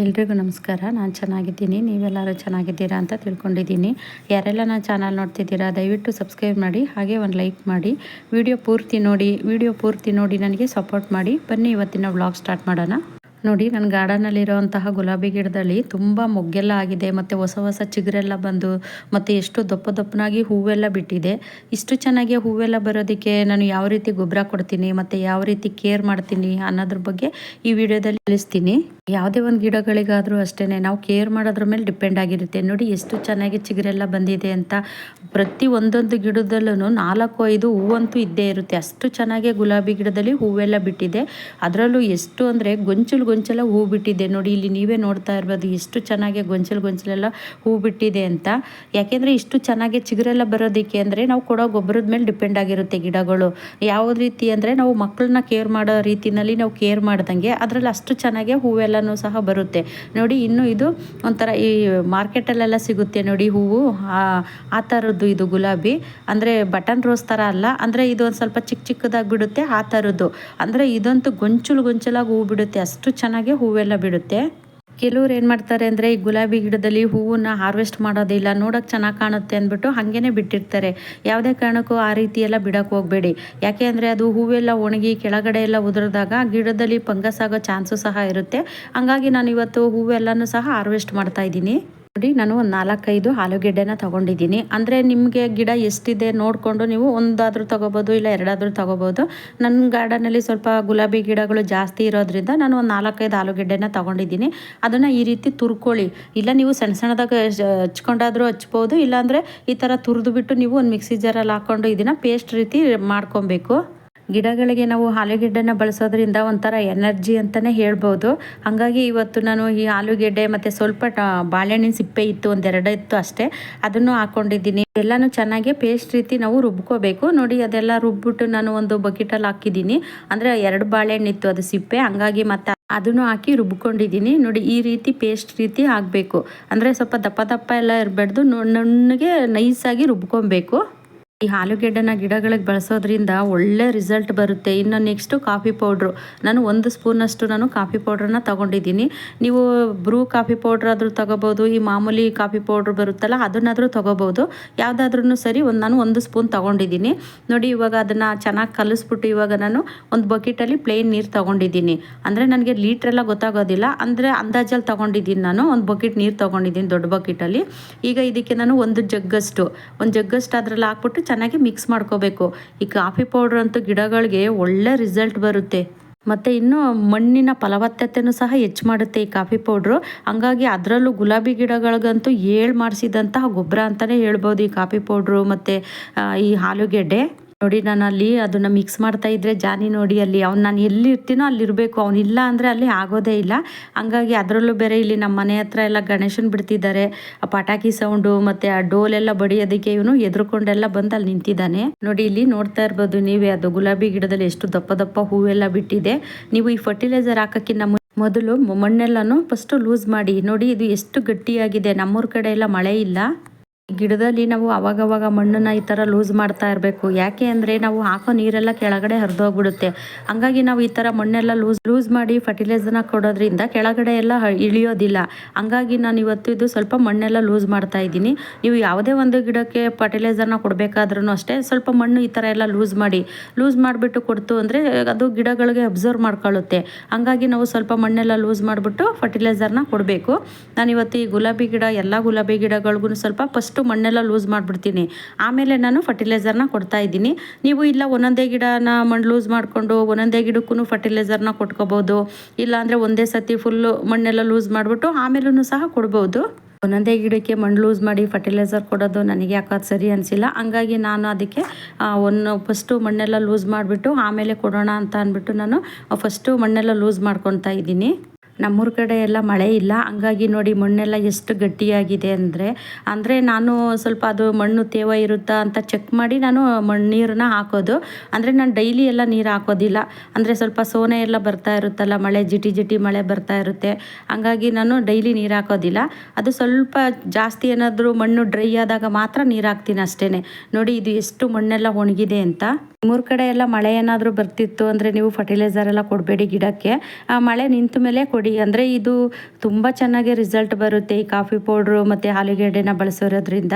ಎಲ್ರಿಗೂ ನಮಸ್ಕಾರ. ನಾನು ಚೆನ್ನಾಗಿದ್ದೀನಿ. ನೀವೆಲ್ಲರೂ ಚೆನ್ನಾಗಿದ್ದೀರಾ ಅಂತ ತಿಳ್ಕೊಂಡಿದ್ದೀನಿ. ಯಾರೆಲ್ಲ ನಾನು ಚಾನಲ್ ನೋಡ್ತಿದ್ದೀರಾ, ದಯವಿಟ್ಟು ಸಬ್ಸ್ಕ್ರೈಬ್ ಮಾಡಿ, ಹಾಗೆ ಒಂದು ಲೈಕ್ ಮಾಡಿ. ವಿಡಿಯೋ ಪೂರ್ತಿ ನೋಡಿ, ವಿಡಿಯೋ ಪೂರ್ತಿ ನೋಡಿ ನನಗೆ ಸಪೋರ್ಟ್ ಮಾಡಿ. ಬನ್ನಿ, ಇವತ್ತಿನ ವ್ಲಾಗ್ ಸ್ಟಾರ್ಟ್ ಮಾಡೋಣ. ನೋಡಿ ನನ್ನ ಗಾರ್ಡನಲ್ಲಿರುವಂತಹ ಗುಲಾಬಿ ಗಿಡದಲ್ಲಿ ತುಂಬ ಮೊಗ್ಗೆಲ್ಲ ಆಗಿದೆ, ಮತ್ತು ಹೊಸ ಹೊಸ ಚಿಗುರೆಲ್ಲ ಬಂದು, ಮತ್ತು ಎಷ್ಟು ದಪ್ಪ ದಪ್ಪನಾಗಿ ಹೂವೆಲ್ಲ ಬಿಟ್ಟಿದೆ. ಇಷ್ಟು ಚೆನ್ನಾಗಿ ಹೂವೆಲ್ಲ ಬರೋದಕ್ಕೆ ನಾನು ಯಾವ ರೀತಿ ಗೊಬ್ಬರ ಕೊಡ್ತೀನಿ, ಮತ್ತು ಯಾವ ರೀತಿ ಕೇರ್ ಮಾಡ್ತೀನಿ ಅನ್ನೋದ್ರ ಬಗ್ಗೆ ಈ ವಿಡಿಯೋದಲ್ಲಿ ತಿಳಿಸ್ತೀನಿ. ಯಾವುದೇ ಒಂದು ಗಿಡಗಳಿಗಾದರೂ ಅಷ್ಟೇ ನಾವು ಕೇರ್ ಮಾಡೋದ್ರ ಮೇಲೆ ಡಿಪೆಂಡ್ ಆಗಿರುತ್ತೆ. ನೋಡಿ, ಎಷ್ಟು ಚೆನ್ನಾಗಿ ಚಿಗುರೆಲ್ಲ ಬಂದಿದೆ ಅಂತ. ಪ್ರತಿ ಒಂದೊಂದು ಗಿಡದಲ್ಲೂ ನಾಲ್ಕು, ಐದು ಹೂವಂತೂ ಇದ್ದೇ ಇರುತ್ತೆ. ಅಷ್ಟು ಚೆನ್ನಾಗಿ ಗುಲಾಬಿ ಗಿಡದಲ್ಲಿ ಹೂವೆಲ್ಲ ಬಿಟ್ಟಿದೆ. ಅದರಲ್ಲೂ ಎಷ್ಟು ಅಂದರೆ, ಗೊಂಚಲು ಗೊಂಚಲ ಹೂ ಬಿಟ್ಟಿದೆ. ನೋಡಿ, ಇಲ್ಲಿ ನೀವೇ ನೋಡ್ತಾ ಇರ್ಬೋದು ಎಷ್ಟು ಚೆನ್ನಾಗಿ ಗೊಂಚಲು ಗೊಂಚಲೆಲ್ಲ ಹೂ ಬಿಟ್ಟಿದೆ ಅಂತ. ಯಾಕೆಂದರೆ ಇಷ್ಟು ಚೆನ್ನಾಗಿ ಚಿಗುರೆಲ್ಲ ಬರೋದಕ್ಕೆ ಅಂದರೆ ನಾವು ಕೊಡೋ ಗೊಬ್ಬರದ ಮೇಲೆ ಡಿಪೆಂಡ್ ಆಗಿರುತ್ತೆ ಗಿಡಗಳು. ಯಾವ ರೀತಿ ಅಂದರೆ ನಾವು ಮಕ್ಕಳನ್ನ ಕೇರ್ ಮಾಡೋ ರೀತಿಯಲ್ಲಿ ನಾವು ಕೇರ್ ಮಾಡ್ದಂಗೆ ಅದರಲ್ಲಿ ಅಷ್ಟು ಚೆನ್ನಾಗಿ ಹೂವೆಲ್ಲನೂ ಸಹ ಬರುತ್ತೆ. ನೋಡಿ, ಇನ್ನು ಇದು ಒಂಥರ ಈ ಮಾರ್ಕೆಟಲ್ಲೆಲ್ಲ ಸಿಗುತ್ತೆ ನೋಡಿ ಹೂವು. ಆ ಥರದ್ದು ಇದು ಗುಲಾಬಿ. ಅಂದರೆ ಬಟನ್ ರೋಸ್ ಥರ ಅಲ್ಲ. ಅಂದರೆ ಇದು ಒಂದು ಸ್ವಲ್ಪ ಚಿಕ್ಕ ಚಿಕ್ಕದಾಗಿ ಬಿಡುತ್ತೆ, ಆ ಥರದ್ದು. ಅಂದರೆ ಇದಂತೂ ಗೊಂಚಲು ಗೊಂಚಲಾಗಿ ಹೂ ಬಿಡುತ್ತೆ. ಅಷ್ಟು ಚೆನ್ನಾಗಿ ಹೂವೆಲ್ಲ ಬಿಡುತ್ತೆ. ಕೆಲವ್ರು ಏನು ಮಾಡ್ತಾರೆ ಅಂದರೆ ಈ ಗುಲಾಬಿ ಗಿಡದಲ್ಲಿ ಹೂವನ್ನ ಹಾರ್ವೆಸ್ಟ್ ಮಾಡೋದಿಲ್ಲ ನೋಡೋಕೆ ಚೆನ್ನಾಗಿ ಕಾಣುತ್ತೆ ಅಂದ್ಬಿಟ್ಟು ಹಾಗೇ ಬಿಟ್ಟಿರ್ತಾರೆ. ಯಾವುದೇ ಕಾರಣಕ್ಕೂ ಆ ರೀತಿ ಎಲ್ಲ ಬಿಡೋಕೆ ಹೋಗಬೇಡಿ. ಯಾಕೆ ಅಂದರೆ ಅದು ಹೂವೆಲ್ಲ ಒಣಗಿ ಕೆಳಗಡೆ ಎಲ್ಲ ಉದುರಿದಾಗ ಗಿಡದಲ್ಲಿ ಫಂಗಸ್ ಆಗೋ ಚಾನ್ಸು ಸಹ ಇರುತ್ತೆ. ಹಂಗಾಗಿ ನಾನು ಇವತ್ತು ಹೂವೆಲ್ಲನೂ ಸಹ ಹಾರ್ವೆಸ್ಟ್ ಮಾಡ್ತಾ ಇದ್ದೀನಿ. ನೋಡಿ ನಾನು ಒಂದು ನಾಲ್ಕೈದು ಆಲೂಗೆಡ್ಡೆನ ತೊಗೊಂಡಿದ್ದೀನಿ. ಅಂದರೆ ನಿಮಗೆ ಗಿಡ ಎಷ್ಟಿದೆ ನೋಡಿಕೊಂಡು ನೀವು ಒಂದಾದರೂ ತೊಗೋಬೋದು, ಇಲ್ಲ ಎರಡಾದರೂ ತೊಗೋಬೋದು. ನನ್ನ ಗಾರ್ಡನಲ್ಲಿ ಸ್ವಲ್ಪ ಗುಲಾಬಿ ಗಿಡಗಳು ಜಾಸ್ತಿ ಇರೋದ್ರಿಂದ ನಾನು ಒಂದು ನಾಲ್ಕೈದು ಆಲೂಗೆಡ್ಡೆನ ತೊಗೊಂಡಿದ್ದೀನಿ. ಅದನ್ನು ಈ ರೀತಿ ತುರ್ಕೊಳ್ಳಿ. ಇಲ್ಲ ನೀವು ಸಣ್ಣ ಸಣ್ಣದಾಗ ಹಚ್ಕೊಂಡಾದರೂ ಹಚ್ಬೋದು, ಇಲ್ಲಾಂದರೆ ಈ ಥರ ತುರಿದು ಬಿಟ್ಟು ನೀವು ಒಂದು ಮಿಕ್ಸಿ ಜಾರಲ್ಲಿ ಹಾಕ್ಕೊಂಡು ಇದನ್ನು ಪೇಸ್ಟ್ ರೀತಿ ಮಾಡ್ಕೊಬೇಕು. ಗಿಡಗಳಿಗೆ ನಾವು ಆಲೂಗೆಡ್ಡೆನ ಬಳಸೋದ್ರಿಂದ ಒಂಥರ ಎನರ್ಜಿ ಅಂತಲೇ ಹೇಳ್ಬೋದು. ಹಾಗಾಗಿ ಇವತ್ತು ನಾನು ಈ ಆಲೂಗೆಡ್ಡೆ ಮತ್ತು ಸ್ವಲ್ಪ ಬಾಳೆಹಣ್ಣಿನ ಸಿಪ್ಪೆ ಇತ್ತು ಒಂದೆರಡು ಇತ್ತು ಅಷ್ಟೇ. ಅದನ್ನು ಹಾಕ್ಕೊಂಡಿದ್ದೀನಿ ಎಲ್ಲನೂ ಚೆನ್ನಾಗಿ ಪೇಸ್ಟ್ ರೀತಿ ನಾವು ರುಬ್ಕೋಬೇಕು. ನೋಡಿ ಅದೆಲ್ಲ ರುಬ್ಬಿಟ್ಟು ನಾನು ಒಂದು ಬಕೆಟಲ್ಲಿ ಹಾಕಿದ್ದೀನಿ. ಅಂದರೆ ಎರಡು ಬಾಳೆಹಣ್ಣು ಇತ್ತು ಅದು ಸಿಪ್ಪೆ. ಹಂಗಾಗಿ ಮತ್ತೆ ಅದನ್ನು ಹಾಕಿ ರುಬ್ಕೊಂಡಿದ್ದೀನಿ. ನೋಡಿ ಈ ರೀತಿ ಪೇಸ್ಟ್ ರೀತಿ ಆಗಬೇಕು ಅಂದರೆ ಸ್ವಲ್ಪ ದಪ್ಪ ದಪ್ಪ ಎಲ್ಲ ಇರಬಾರ್ದು. ನುಣ್ಣಗೆ ನೈಸಾಗಿ ರುಬ್ಕೊಬೇಕು. ಈ ಆಲೂಗೆಡ್ಡೆನ ಗಿಡಗಳಿಗೆ ಬಳಸೋದ್ರಿಂದ ಒಳ್ಳೆ ರಿಸಲ್ಟ್ ಬರುತ್ತೆ. ಇನ್ನು ನೆಕ್ಸ್ಟು ಕಾಫಿ ಪೌಡ್ರು ನಾನು ಒಂದು ಸ್ಪೂನಷ್ಟು ನಾನು ಕಾಫಿ ಪೌಡ್ರನ್ನ ತೊಗೊಂಡಿದ್ದೀನಿ. ನೀವು ಬ್ರೂ ಕಾಫಿ ಪೌಡ್ರ್ ಆದರೂ ತೊಗೋಬೋದು, ಈ ಮಾಮೂಲಿ ಕಾಫಿ ಪೌಡ್ರ್ ಬರುತ್ತಲ್ಲ, ಅದನ್ನಾದರೂ ತೊಗೋಬೋದು. ಯಾವುದಾದ್ರೂ ಸರಿ ಒಂದು ನಾನು ಒಂದು ಸ್ಪೂನ್ ತೊಗೊಂಡಿದ್ದೀನಿ. ನೋಡಿ, ಇವಾಗ ಅದನ್ನು ಚೆನ್ನಾಗಿ ಕಲಿಸ್ಬಿಟ್ಟು ಇವಾಗ ನಾನು ಒಂದು ಬಕೆಟಲ್ಲಿ ಪ್ಲೇನ್ ನೀರು ತೊಗೊಂಡಿದ್ದೀನಿ. ಅಂದರೆ ನನಗೆ ಲೀಟ್ರೆಲ್ಲ ಗೊತ್ತಾಗೋದಿಲ್ಲ. ಅಂದರೆ ಅಂದಾಜಲ್ಲಿ ತೊಗೊಂಡಿದ್ದೀನಿ ನಾನು. ಒಂದು ಬಕೆಟ್ ನೀರು ತೊಗೊಂಡಿದ್ದೀನಿ ದೊಡ್ಡ ಬಕೆಟಲ್ಲಿ ಈಗ ಇದಕ್ಕೆ ನಾನು ಒಂದು ಜಗ್ಗಷ್ಟು ಒಂದು ಜಗ್ಗಷ್ಟು ಅದರಲ್ಲಿ ಹಾಕ್ಬಿಟ್ಟು ಚೆನ್ನಾಗಿ ಮಿಕ್ಸ್ ಮಾಡ್ಕೋಬೇಕು. ಈ ಕಾಫಿ ಪೌಡ್ರ್ ಅಂತೂ ಗಿಡಗಳಿಗೆ ಒಳ್ಳೆ ರಿಸಲ್ಟ್ ಬರುತ್ತೆ. ಮತ್ತು ಇನ್ನು ಮಣ್ಣಿನ ಫಲವತ್ತತೆಯೂ ಸಹ ಹೆಚ್ಚು ಮಾಡುತ್ತೆ ಈ ಕಾಫಿ ಪೌಡ್ರು ಹಂಗಾಗಿ ಅದರಲ್ಲೂ ಗುಲಾಬಿ ಗಿಡಗಳಿಗಂತೂ ಏಳು ಮಾಡಿಸಿದಂತಹ ಗೊಬ್ಬರ ಅಂತಲೇ ಹೇಳ್ಬೋದು ಈ ಕಾಫಿ ಪೌಡ್ರು ಮತ್ತು ಈ ಆಲೂಗೆಡ್ಡೆ. ನೋಡಿ ನಾನು ಅಲ್ಲಿ ಅದನ್ನ ಮಿಕ್ಸ್ ಮಾಡ್ತಾ ಇದ್ರೆ ಜಾನಿ ನೋಡಿ ಅಲ್ಲಿ ಅವ್ನು ನಾನು ಅಲ್ಲಿ ಇರಬೇಕು. ಅವನಿಲ್ಲ ಅಂದರೆ ಅಲ್ಲಿ ಆಗೋದೇ ಇಲ್ಲ. ಹಂಗಾಗಿ ಅದರಲ್ಲೂ ಬೇರೆ ಇಲ್ಲಿ ನಮ್ಮ ಮನೆ ಹತ್ರ ಎಲ್ಲ ಗಣೇಶನ್ ಬಿಡ್ತಿದ್ದಾರೆ. ಆ ಪಟಾಕಿ ಸೌಂಡು ಮತ್ತು ಆ ಡೋಲೆಲ್ಲ ಬಡಿಯೋದಕ್ಕೆ ಇವನು ಎದ್ರುಕೊಂಡೆಲ್ಲ ಬಂದು ಅಲ್ಲಿ ನಿಂತಿದ್ದಾನೆ. ನೋಡಿ ಇಲ್ಲಿ ನೋಡ್ತಾ ಇರ್ಬೋದು ನೀವೇ, ಅದು ಗುಲಾಬಿ ಗಿಡದಲ್ಲಿ ಎಷ್ಟು ದಪ್ಪ ದಪ್ಪ ಹೂವೆಲ್ಲ ಬಿಟ್ಟಿದೆ. ನೀವು ಈ ಫರ್ಟಿಲೈಸರ್ ಹಾಕೋಕ್ಕಿಂತ ಮೊದಲು ಮಣ್ಣೆಲ್ಲನೂ ಫಸ್ಟು ಲೂಸ್ ಮಾಡಿ. ನೋಡಿ ಇದು ಎಷ್ಟು ಗಟ್ಟಿಯಾಗಿದೆ. ನಮ್ಮೂರ ಕಡೆ ಎಲ್ಲ ಮಳೆ ಇಲ್ಲ. ಗಿಡದಲ್ಲಿ ನಾವು ಅವಾಗವಾಗ ಮಣ್ಣನ್ನು ಈ ಥರ ಲೂಸ್ ಮಾಡ್ತಾ ಇರಬೇಕು. ಯಾಕೆ ಅಂದರೆ ನಾವು ಹಾಕೋ ನೀರೆಲ್ಲ ಕೆಳಗಡೆ ಹರಿದೋಗ್ಬಿಡುತ್ತೆ. ಹಂಗಾಗಿ ನಾವು ಈ ಥರ ಮಣ್ಣೆಲ್ಲ ಲೂಸ್ ಲೂಸ್ ಮಾಡಿ ಫರ್ಟಿಲೈಸರ್ನ ಕೊಡೋದ್ರಿಂದ ಕೆಳಗಡೆ ಎಲ್ಲ ಇಳಿಯೋದಿಲ್ಲ. ಹಂಗಾಗಿ ನಾನು ಇವತ್ತು ಇದು ಸ್ವಲ್ಪ ಮಣ್ಣೆಲ್ಲ ಲೂಸ್ ಮಾಡ್ತಾ ಇದ್ದೀನಿ. ನೀವು ಯಾವುದೇ ಒಂದು ಗಿಡಕ್ಕೆ ಫರ್ಟಿಲೈಸರ್ನ ಕೊಡಬೇಕಾದ್ರೂ ಅಷ್ಟೇ ಸ್ವಲ್ಪ ಮಣ್ಣು ಈ ಥರ ಎಲ್ಲ ಲೂಸ್ ಮಾಡಿ, ಲೂಸ್ ಮಾಡಿಬಿಟ್ಟು ಕೊಡ್ತು ಅಂದರೆ ಅದು ಗಿಡಗಳಿಗೆ ಅಬ್ಸರ್ವ್ ಮಾಡ್ಕೊಳ್ಳುತ್ತೆ. ಹಂಗಾಗಿ ನಾವು ಸ್ವಲ್ಪ ಮಣ್ಣೆಲ್ಲ ಲೂಸ್ ಮಾಡಿಬಿಟ್ಟು ಫರ್ಟಿಲೈಸರ್ನ ಕೊಡಬೇಕು. ನಾನಿವತ್ತು ಈ ಗುಲಾಬಿ ಗಿಡ, ಎಲ್ಲ ಗುಲಾಬಿ ಗಿಡಗಳಿಗೂ ಸ್ವಲ್ಪ ಫಸ್ಟ್ ಮಣ್ಣೆಲ್ಲ ಲೂಸ್ ಮಾಡಿಬಿಡ್ತೀನಿ. ಆಮೇಲೆ ನಾನು ಫರ್ಟಿಲೈಸರ್ನ ಕೊಡ್ತಾ ಇದ್ದೀನಿ. ನೀವು ಇಲ್ಲ ಒಂದೊಂದೇ ಗಿಡನ ಮಣ್ಣು ಲೂಸ್ ಮಾಡಿಕೊಂಡು ಒಂದೊಂದೇ ಗಿಡಕ್ಕೂ ಫರ್ಟಿಲೈಸರ್ನ ಕೊಟ್ಕೋಬೋದು. ಇಲ್ಲಾಂದರೆ ಒಂದೇ ಸತಿ ಫುಲ್ಲು ಮಣ್ಣೆಲ್ಲ ಲೂಸ್ ಮಾಡಿಬಿಟ್ಟು ಆಮೇಲೂ ಸಹ ಕೊಡ್ಬೋದು. ಒಂದೊಂದೇ ಗಿಡಕ್ಕೆ ಮಣ್ಣು ಲೂಸ್ ಮಾಡಿ ಫರ್ಟಿಲೈಸರ್ ಕೊಡೋದು ನನಗೆ ಯಾಕೋದು ಸರಿ ಅನಿಸಿಲ್ಲ. ಹಂಗಾಗಿ ನಾನು ಅದಕ್ಕೆ ಒಂದು ಫಸ್ಟು ಮಣ್ಣೆಲ್ಲ ಲೂಸ್ ಮಾಡಿಬಿಟ್ಟು ಆಮೇಲೆ ಕೊಡೋಣ ಅಂತ ಅಂದ್ಬಿಟ್ಟು ನಾನು ಫಸ್ಟು ಮಣ್ಣೆಲ್ಲ ಲೂಸ್ ಮಾಡ್ಕೊತಾ ಇದ್ದೀನಿ. ನಮ್ಮೂರ ಕಡೆ ಎಲ್ಲ ಮಳೆ ಇಲ್ಲ. ಹಂಗಾಗಿ ನೋಡಿ ಮಣ್ಣೆಲ್ಲ ಎಷ್ಟು ಗಟ್ಟಿಯಾಗಿದೆ ಅಂದರೆ ಅಂದರೆ ನಾನು ಸ್ವಲ್ಪ ಅದು ಮಣ್ಣು ತೇವ ಇರುತ್ತಾ ಅಂತ ಚೆಕ್ ಮಾಡಿ ನಾನು ಮಣ್ಣು ನೀರನ್ನ ಹಾಕೋದು. ಅಂದರೆ ನಾನು ಡೈಲಿ ಎಲ್ಲ ನೀರು ಹಾಕೋದಿಲ್ಲ. ಅಂದರೆ ಸ್ವಲ್ಪ ಸೋನೆ ಎಲ್ಲ ಬರ್ತಾ ಇರುತ್ತಲ್ಲ, ಮಳೆ ಜಿಟಿ ಜಿಟಿ ಮಳೆ ಬರ್ತಾ ಇರುತ್ತೆ. ಹಂಗಾಗಿ ನಾನು ಡೈಲಿ ನೀರು ಹಾಕೋದಿಲ್ಲ. ಅದು ಸ್ವಲ್ಪ ಜಾಸ್ತಿ ಏನಾದರೂ ಮಣ್ಣು ಡ್ರೈ ಆದಾಗ ಮಾತ್ರ ನೀರು ಹಾಕ್ತೀನಿ ಅಷ್ಟೇ ನೋಡಿ ಇದು ಎಷ್ಟು ಮಣ್ಣೆಲ್ಲ ಒಣಗಿದೆ ಅಂತ. ಮೂರು ಕಡೆ ಎಲ್ಲ ಮಳೆ ಏನಾದ್ರೂ ಬರ್ತಿತ್ತು ಅಂದ್ರೆ ನೀವು ಫರ್ಟಿಲೈಸರ್ ಎಲ್ಲ ಕೊಡಬೇಡಿ ಗಿಡಕ್ಕೆ. ಆ ಮಳೆ ನಿಂತ ಮೇಲೆ ಕೊಡಿ. ಅಂದ್ರೆ ಇದು ತುಂಬಾ ಚೆನ್ನಾಗಿ ರಿಸಲ್ಟ್ ಬರುತ್ತೆ ಈ ಕಾಫಿ ಪೌಡ್ರು ಮತ್ತೆ ಆಲೂಗೆಡ್ಡೆನ ಬಳಸೋದ್ರಿಂದ.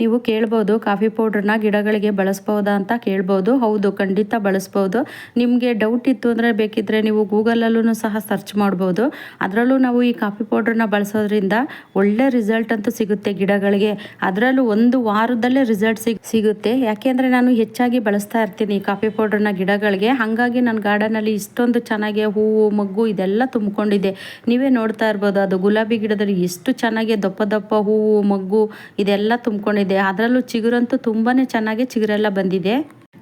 ನೀವು ಕೇಳ್ಬೋದು, ಕಾಫಿ ಪೌಡ್ರನ್ನ ಗಿಡಗಳಿಗೆ ಬಳಸ್ಬೋದಾ ಅಂತ ಕೇಳ್ಬೋದು. ಹೌದು, ಖಂಡಿತ ಬಳಸ್ಬೋದು. ನಿಮಗೆ ಡೌಟ್ ಇತ್ತು ಅಂದರೆ ಬೇಕಿದ್ದರೆ ನೀವು ಗೂಗಲಲ್ಲೂ ಸಹ ಸರ್ಚ್ ಮಾಡ್ಬೋದು. ಅದರಲ್ಲೂ ನಾವು ಈ ಕಾಫಿ ಪೌಡ್ರನ್ನ ಬಳಸೋದ್ರಿಂದ ಒಳ್ಳೆ ರಿಸಲ್ಟ್ ಅಂತೂ ಸಿಗುತ್ತೆ ಗಿಡಗಳಿಗೆ. ಅದರಲ್ಲೂ ಒಂದು ವಾರದಲ್ಲೇ ರಿಸಲ್ಟ್ ಸಿಗ್, ಸಿಗುತ್ತೆ. ಯಾಕೆಂದರೆ ನಾನು ಹೆಚ್ಚಾಗಿ ಬಳಸ್ತಾ ಇರ್ತೀನಿ ಈ ಕಾಫಿ ಪೌಡ್ರನ್ನ ಗಿಡಗಳಿಗೆ. ಹಾಗಾಗಿ ನನ್ನ ಗಾರ್ಡನಲ್ಲಿ ಇಷ್ಟೊಂದು ಚೆನ್ನಾಗಿ ಹೂವು, ಮಗ್ಗು ಇದೆಲ್ಲ ತುಂಬಿಕೊಂಡಿದೆ. ನೀವೇ ನೋಡ್ತಾ ಇರ್ಬೋದು, ಅದು ಗುಲಾಬಿ ಗಿಡದಲ್ಲಿ ಎಷ್ಟು ಚೆನ್ನಾಗಿ ದಪ್ಪ ದಪ್ಪ ಹೂವು, ಮಗ್ಗು ಇದೆಲ್ಲ ತುಂಬಿಕೊಂಡಿದೆ. ಅದರಲ್ಲೂ ಚಿಗುರಂತೂ ತುಂಬಾ ಚೆನ್ನಾಗಿ ಚಿಗುರೆಲ್ಲ ಬಂದಿದೆ.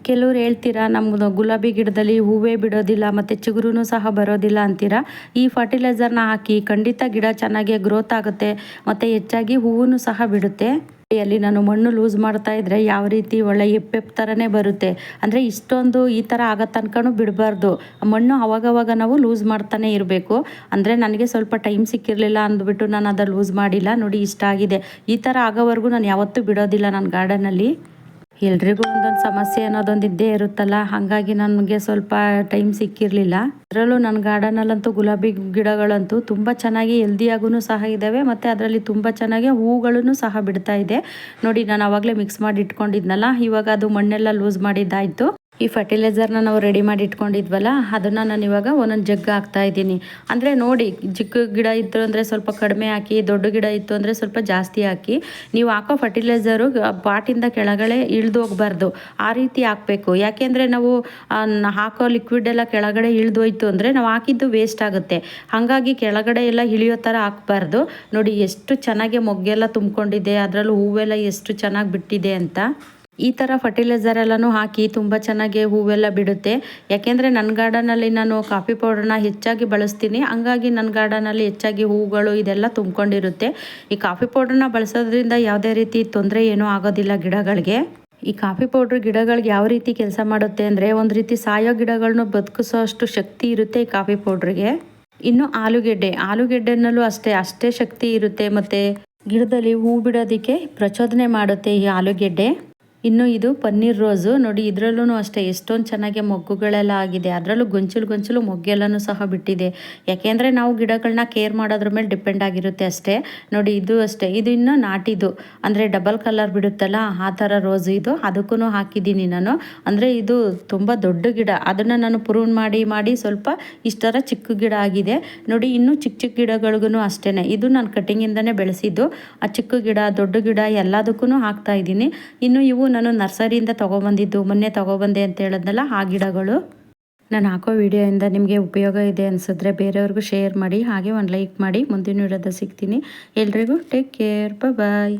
ಕೆಲವ್ರು ಹೇಳ್ತೀರಾ ನಮ್ಮ ಗುಲಾಬಿ ಗಿಡದಲ್ಲಿ ಹೂವೇ ಬಿಡೋದಿಲ್ಲ ಮತ್ತು ಚಿಗುರು ಸಹ ಬರೋದಿಲ್ಲ ಅಂತೀರಾ? ಈ ಫರ್ಟಿಲೈಸರ್ನ ಹಾಕಿ ಖಂಡಿತ ಗಿಡ ಚೆನ್ನಾಗಿ ಗ್ರೋತ್ ಆಗುತ್ತೆ, ಮತ್ತು ಹೆಚ್ಚಾಗಿ ಹೂವು ಸಹ ಬಿಡುತ್ತೆ. ಅಲ್ಲಿ ನಾನು ಮಣ್ಣು ಲೂಸ್ ಮಾಡ್ತಾ ಇದ್ರೆ ಯಾವ ರೀತಿ ಒಳ್ಳೆ ಎಪ್ಪೆಪ್ ಥರನೇ ಬರುತ್ತೆ. ಅಂದರೆ ಇಷ್ಟೊಂದು ಈ ಥರ ಆಗೋ ತನಕನೂ ಬಿಡಬಾರ್ದು. ಮಣ್ಣು ಅವಾಗವಾಗ ನಾವು ಲೂಸ್ ಮಾಡ್ತಾನೆ ಇರಬೇಕು. ಅಂದರೆ ನನಗೆ ಸ್ವಲ್ಪ ಟೈಮ್ ಸಿಕ್ಕಿರಲಿಲ್ಲ ಅಂದ್ಬಿಟ್ಟು ನಾನು ಅದು ಲೂಸ್ ಮಾಡಿಲ್ಲ. ನೋಡಿ ಇಷ್ಟ ಆಗಿದೆ. ಈ ಥರ ಆಗೋವರೆಗೂ ನಾನು ಯಾವತ್ತೂ ಬಿಡೋದಿಲ್ಲ ನನ್ನ ಗಾರ್ಡನಲ್ಲಿ. ಎಲ್ರಿಗೂ ಒಂದೊಂದು ಸಮಸ್ಯೆ ಅನ್ನೋದೊಂದು ಇದ್ದೇ ಇರುತ್ತಲ್ಲ, ಹಾಗಾಗಿ ನನಗೆ ಸ್ವಲ್ಪ ಟೈಮ್ ಸಿಕ್ಕಿರಲಿಲ್ಲ. ಅದರಲ್ಲೂ ನನ್ನ ಗಾರ್ಡನಲ್ಲಂತೂ ಗುಲಾಬಿ ಗಿಡಗಳಂತೂ ತುಂಬ ಚೆನ್ನಾಗಿ ಹೆಲ್ದಿಯಾಗೂ ಸಹ ಇದ್ದಾವೆ ಮತ್ತು ಅದರಲ್ಲಿ ತುಂಬ ಚೆನ್ನಾಗಿ ಹೂಗಳನ್ನು ಸಹ ಬಿಡ್ತಾ ಇದೆ. ನೋಡಿ, ನಾನು ಆವಾಗಲೇ ಮಿಕ್ಸ್ ಮಾಡಿ ಇಟ್ಕೊಂಡಿದ್ನಲ್ಲ, ಇವಾಗ ಅದು ಮಣ್ಣೆಲ್ಲ ಲೂಸ್ ಮಾಡಿದ್ದಾಯಿತು. ಈ ಫರ್ಟಿಲೈಸರ್ನ ನಾವು ರೆಡಿ ಮಾಡಿ ಇಟ್ಕೊಂಡಿದ್ವಲ್ಲ, ಅದನ್ನು ನಾನು ಇವಾಗ ಒಂದೊಂದು ಜಗ್ ಹಾಕ್ತಾ ಇದ್ದೀನಿ. ಅಂದರೆ ನೋಡಿ, ಚಿಕ್ಕ ಗಿಡ ಇತ್ತು ಅಂದರೆ ಸ್ವಲ್ಪ ಕಡಿಮೆ ಹಾಕಿ, ದೊಡ್ಡ ಗಿಡ ಇತ್ತು ಅಂದರೆ ಸ್ವಲ್ಪ ಜಾಸ್ತಿ ಹಾಕಿ, ನೀವು ಹಾಕೋ ಫರ್ಟಿಲೈಸರು ಪಾಟಿಂದ ಕೆಳಗಡೆ ಇಳಿದು ಹೋಗ್ಬಾರ್ದು. ಆ ರೀತಿ ಹಾಕಬೇಕು. ಯಾಕೆಂದರೆ ನಾವು ಹಾಕೋ ಲಿಕ್ವಿಡ್ ಎಲ್ಲ ಕೆಳಗಡೆ ಇಳಿದೋಯ್ತು ಅಂದರೆ ನಾವು ಹಾಕಿದ್ದು ವೇಸ್ಟ್ ಆಗುತ್ತೆ. ಹಾಗಾಗಿ ಕೆಳಗಡೆ ಎಲ್ಲ ಇಳಿಯೋ ಥರ ಹಾಕ್ಬಾರ್ದು. ನೋಡಿ, ಎಷ್ಟು ಚೆನ್ನಾಗಿ ಮೊಗ್ಗೆಲ್ಲ ತುಂಬಿಕೊಂಡಿದೆ, ಅದರಲ್ಲೂ ಹೂವೆಲ್ಲ ಎಷ್ಟು ಚೆನ್ನಾಗಿ ಬಿಟ್ಟಿದೆ ಅಂತ. ಈ ಥರ ಫರ್ಟಿಲೈಸರ್ ಎಲ್ಲನೂ ಹಾಕಿ ತುಂಬ ಚೆನ್ನಾಗಿ ಹೂವೆಲ್ಲ ಬಿಡುತ್ತೆ. ಯಾಕೆಂದರೆ ನನ್ನ ಗಾರ್ಡನಲ್ಲಿ ನಾನು ಕಾಫಿ ಪೌಡರ್ನ ಹೆಚ್ಚಾಗಿ ಬಳಸ್ತೀನಿ. ಹಂಗಾಗಿ ನನ್ನ ಗಾರ್ಡನಲ್ಲಿ ಹೆಚ್ಚಾಗಿ ಹೂಗಳು ಇದೆಲ್ಲ ತುಂಬ್ಕೊಂಡಿರುತ್ತೆ. ಈ ಕಾಫಿ ಪೌಡ್ರನ್ನ ಬಳಸೋದ್ರಿಂದ ಯಾವುದೇ ರೀತಿ ತೊಂದರೆ ಏನೂ ಆಗೋದಿಲ್ಲ ಗಿಡಗಳಿಗೆ. ಈ ಕಾಫಿ ಪೌಡ್ರ್ ಗಿಡಗಳಿಗೆ ಯಾವ ರೀತಿ ಕೆಲಸ ಮಾಡುತ್ತೆ ಅಂದರೆ ಒಂದು ರೀತಿ ಸಾಯೋ ಗಿಡಗಳನ್ನ ಬದುಕಿಸೋ ಅಷ್ಟು ಶಕ್ತಿ ಇರುತ್ತೆ ಈ ಕಾಫಿ ಪೌಡ್ರಿಗೆ ಇನ್ನು ಆಲೂಗೆಡ್ಡೆ. ಆಲೂಗೆಡ್ಡೆನಲ್ಲೂ ಅಷ್ಟೇ ಅಷ್ಟೇ ಶಕ್ತಿ ಇರುತ್ತೆ. ಮತ್ತು ಗಿಡದಲ್ಲಿ ಹೂ ಬಿಡೋದಕ್ಕೆ ಪ್ರಚೋದನೆ ಮಾಡುತ್ತೆ ಈ ಆಲೂಗೆಡ್ಡೆ. ಇನ್ನು ಇದು ಪನ್ನೀರ್ ರೋಸು. ನೋಡಿ ಇದರಲ್ಲೂ ಅಷ್ಟೇ, ಎಷ್ಟೊಂದು ಚೆನ್ನಾಗಿ ಮೊಗ್ಗುಗಳೆಲ್ಲ ಆಗಿದೆ. ಅದರಲ್ಲೂ ಗೊಂಚಲು ಗೊಂಚಲು ಮೊಗ್ಗೆಲ್ಲನೂ ಸಹ ಬಿಟ್ಟಿದೆ. ಯಾಕೆಂದರೆ ನಾವು ಗಿಡಗಳನ್ನ ಕೇರ್ ಮಾಡೋದ್ರ ಮೇಲೆ ಡಿಪೆಂಡ್ ಆಗಿರುತ್ತೆ ಅಷ್ಟೇ. ನೋಡಿ, ಇದು ಅಷ್ಟೇ. ಇದು ಇನ್ನು ನಾಟಿದು ಅಂದರೆ ಡಬಲ್ ಕಲರ್ ಬಿಡುತ್ತಲ್ಲ, ಆ ಥರ ರೋಸು ಇದು. ಅದಕ್ಕೂ ಹಾಕಿದ್ದೀನಿ ನಾನು. ಅಂದರೆ ಇದು ತುಂಬ ದೊಡ್ಡ ಗಿಡ. ಅದನ್ನು ನಾನು ಪ್ರೂನ್ ಮಾಡಿ ಮಾಡಿ ಸ್ವಲ್ಪ ಇಷ್ಟರ ಚಿಕ್ಕ ಗಿಡ ಆಗಿದೆ. ನೋಡಿ, ಇನ್ನೂ ಚಿಕ್ಕ ಚಿಕ್ಕ ಗಿಡಗಳಿಗೂ ಅಷ್ಟೇ ಇದು ನಾನು ಕಟಿಂಗಿಂದನೇ ಬೆಳೆಸಿದ್ದು. ಆ ಚಿಕ್ಕ ಗಿಡ, ದೊಡ್ಡ ಗಿಡ ಎಲ್ಲದಕ್ಕೂ ಹಾಕ್ತಾ ಇದ್ದೀನಿ. ಇನ್ನು ಇವು ನಾನು ನರ್ಸರಿಯಿಂದ ತೊಗೊಬಂದಿದ್ದು, ಮೊನ್ನೆ ತೊಗೊಬಂದೆ ಅಂತ ಹೇಳಿದ್ನಲ್ಲ, ಆ ಗಿಡಗಳು. ನಾನು ಹಾಕೋ ವಿಡಿಯೋಯಿಂದ ನಿಮಗೆ ಉಪಯೋಗ ಇದೆ ಅನಿಸಿದ್ರೆ ಬೇರೆಯವ್ರಿಗೂ ಶೇರ್ ಮಾಡಿ, ಹಾಗೆ ಒಂದು ಲೈಕ್ ಮಾಡಿ, ಮುಂದಿನ ವಿಡಿಯೋದ ಸಿಗ್ತೀನಿ. ಎಲ್ರಿಗೂ ಟೇಕ್ ಕೇರ್ ಬಾಯ್